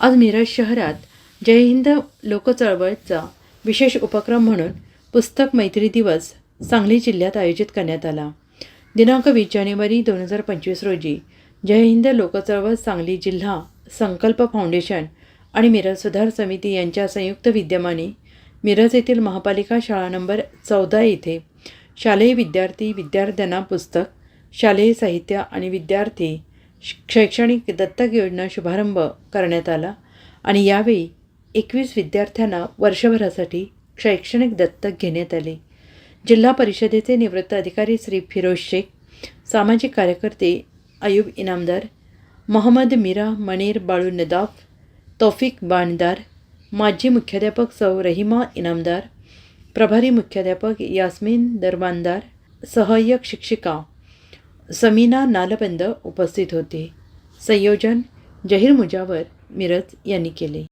आज मिरज शहरात जय हिंद लोकचळवळचा विशेष उपक्रम म्हणून पुस्तक मैत्री दिवस सांगली जिल्ह्यात आयोजित करण्यात आला. दिनांक वीस जानेवारी दोन हजार पंचवीस रोजी जय हिंद लोकचळवळ सांगली जिल्हा संकल्प फाउंडेशन आणि मिरज सुधार समिती यांच्या संयुक्त विद्यमाने मिरज येथील महापालिका शाळा नंबर चौदा येथे शालेय विद्यार्थी विद्यार्थ्यांना पुस्तक शालेय साहित्य आणि विद्यार्थी शैक्षणिक दत्तक योजना शुभारंभ करण्यात आला आणि यावेळी एकवीस विद्यार्थ्यांना वर्षभरासाठी शैक्षणिक दत्तक घेण्यात आले. जिल्हा परिषदेचे निवृत्त अधिकारी श्री फिरोज शेख सामाजिक कार्यकर्ते अयूब इनामदार मोहम्मद मीरा मनीर बाळू नदाफ तौफिक बाणदार माजी मुख्याध्यापक सौ रहिमा इनामदार प्रभारी मुख्याध्यापक यास्मिन दरबानदार सहाय्यक शिक्षिका समीना नालबंद उपस्थित होते. संयोजन जहीर मुजावर मिरज यांनी केले.